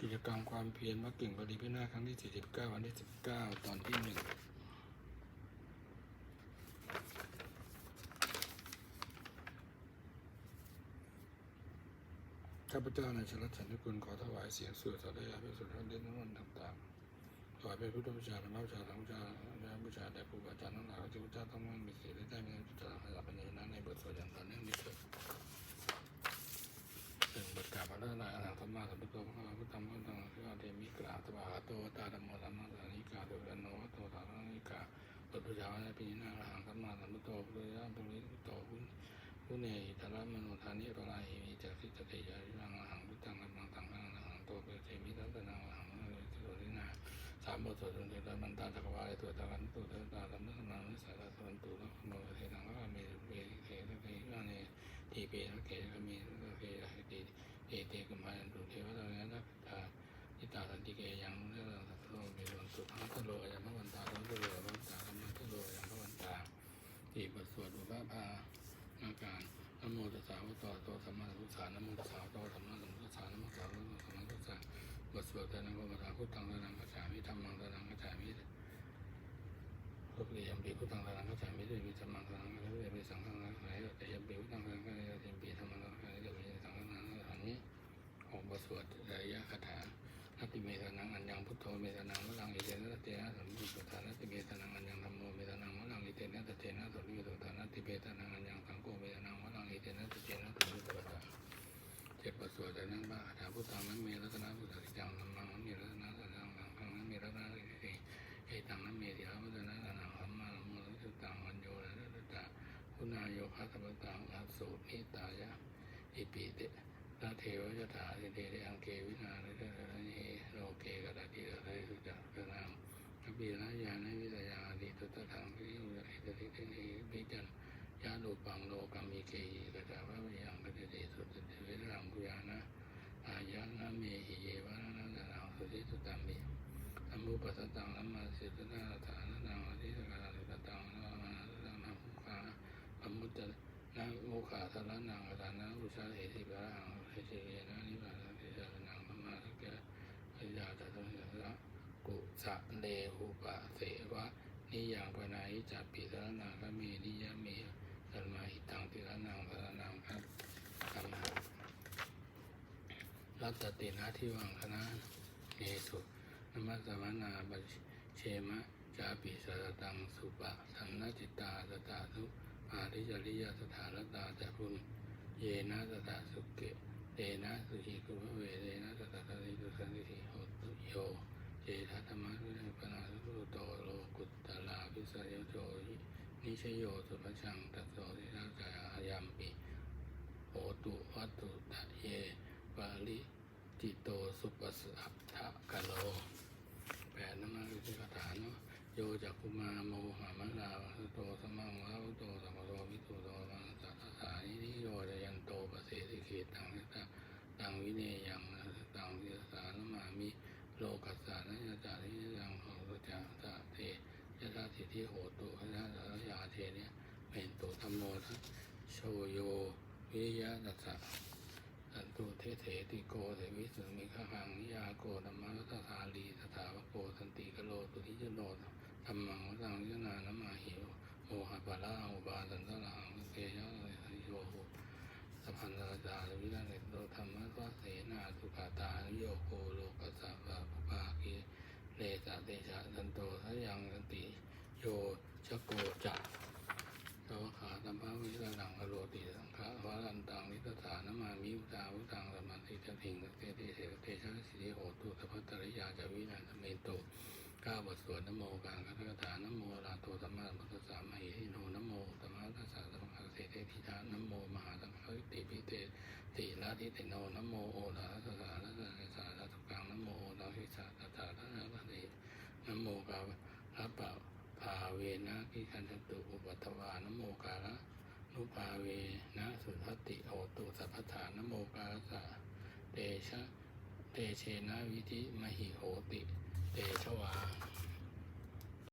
กิจกรรมความเพียรวัดกิ่งบริพินาครั้งที่ 49 วันที่ 19 ตอนที่หนึ่งข้าพเจ้าในชลัดฉันทกุลขอถวายเสียงสวดสาธยายพระสุนทรเด่นนต่างๆถวายเป็นพุทธบูชาธรรมบูชาสังฆบูชาและบูชาแด่ครูบาอาจารย์ทั้งหลายที่พระเจ้าต้องมั่นมีศีลและได้มีจิตตาขยับปัญญาณในบทสวดอย่างต่อเนื่องนี้เถิด บทพุทธาวันปิณาหังสัมมาสัมพุทโธพุทธยาปุริโตพุทพุเนหิตระมโนทานิปราหิมิจักสิจติยาวิรังหังพุทธังธรรมังสังฆังหังโตเปเทมิทัตนาอรหังอริโตรินาสามบทสวดจนถึงตอนมันตาจักรวาลตัวตากันตัวเตตาธรรมะนานุสัยสวนตุละโมเทนังละเมเวเทนะเทนะเนทีเปนะเกนะเมนะเกนะเตเอเตกุมายันตุเทวะตานะนักตาทิตาสันติเกยังเรื่ บทสวดต่นังพระรรมพุทธังสนังกัจฉามิธรรมังสนังกัจฉามิทุกเรียมปีพุทธังสนังกัจฉามิด้วยวิธรรมังสนังกัจฉามิด้วยวิสังฆังนังกัจฉามิด้วยมปีพุทธังสนังกัจฉามิยปีธรรมังสนังกัจฉามิด้วยสังฆังนังกัจฉามิของบทสวดระยะคาถานัตติเมตนังอัญญังพุทโธเมตนังวะลังอิเตนะตเตนะสัมพุทธานัตติเมตนังอัญญังธรรมโมเมตนังวะลังอิเตนะตเตนะสัมพุทธานัตติเมตนัง เจ็ดบทสวดแต่นั้นบ้าคาถาพุทธังนั้นมีรัตนะพุทธสิจังธรรมังนั้นมีรัตนะสัจจังสังฆังนั้นมีรัตนะสิสิเอตังนั้นมีเดียวพุทธนะสังฆัมมาลัมโมสุตังวันโยนะรัตตะคุณายโยคะสัมปตังอัสสุนิตายะอิปิเตนาเทวยถาสิเดเรอังเกวินาเรเรเรเนโลเกกตติเระเรสุจักระนามอภิราญาณวิทยาดิตุตถังพิยุระอิตติเตนิพิจันูปังโลกัมิเกยิกตาวะวิยังกติเตสุตติเวรังกุยานะอายานะเมหิเยวะนะนะนังสุติสุตัมมิธัมมุปัสสตังธัมมาสิตนาฐานะนังอธิสการสุตตังนะมาสังนะภุคาปัมมุตตะนะโมขาสารนังอรานะอุชาเหติปะระหังเฮเชเยนะนิพพานะเทจานังธรรมาสเกะยาตตะระกุสะเลหุปะเสวะนิยังปนายิจัปปิสารนังคะเมนิยะเม สัมมาหิตังติระนังสารนังคัตตัมะรัตตินาทิวังคณะเนสุนมัสสวนาบัชเชมะจาปิสารตังสุปะสันนจิตตาสตาสุอาริจริยสถานตาจะพุนเยนะสถาสุเกเตนะสุขีกุภเวเตนะสถาสิตุสันติโหตุโยเจทัตมะรุปนาสุโตโลกุตตลาภิสยโจหิ นิชโยสุภชังตัสโสทินาจายามปิโหตุวัตตุตะเยปาลิจิตโตสุปัสัพทะกะโลแปดนมาคือคาถาเนาะโยจักคุมาโมหามะลาวะโตสมังวะโตสัมปโตวิตุโตมังสัตตสานิโยจะยันโตปะเสสิเขตังนิตาตังวิเนยงตังวิสานมามิโลกัสสานะยะจาริยังโหตุจาตาเทยะตาสิท ธิโหตุพระสายาเทเนี่ยเป็นตุธรรมโมทัสโชโยวิยะตัสสะสันตุเทเถติโกเถวิสุมิขหังนิยาโกธรรมะตถาลีตถาวโกสันติกโลตุทิจโนธรรมังวสังยนานมาหิวโมหะปะละอุบาสันตลังเกยะโยโหสัพพันตจาวิรังเตโตธรรมะวะเสนาสุขาตานิโยโกโลกัสสะปะปะกิเลสะเตชะสันโตสนติโยชโกจะ สวขาสัมภาวิรังอโรติสังฆะวารันตังนิตถานามามิอุตาวุตังสมาธิจะถิงเตติเสเตชะสิริโหตุสัพพตริยาจะวินันเมโตก้าบทส วดนโมการคาถาถานโมลาโตสัมมาสัมพุทธสสะมหิโนนโมสัมมาทัสสะสัมมาเสเตทิทานโมมหาสังฆติปิเตติลาทิเตโนนโมโอลาสัสสะนัสสะนัสสะนัสสุกังนโมโอลาหิสะตัตตาทัสสะตินโมกาลปะภาเวนะกิคันตุอุปัตตวานโมกาละนุภาเวนะสุทัตติโหตุสัพพทานโมกาลสะเตชะเตเชนะวิธิมหิโหติ เตชวา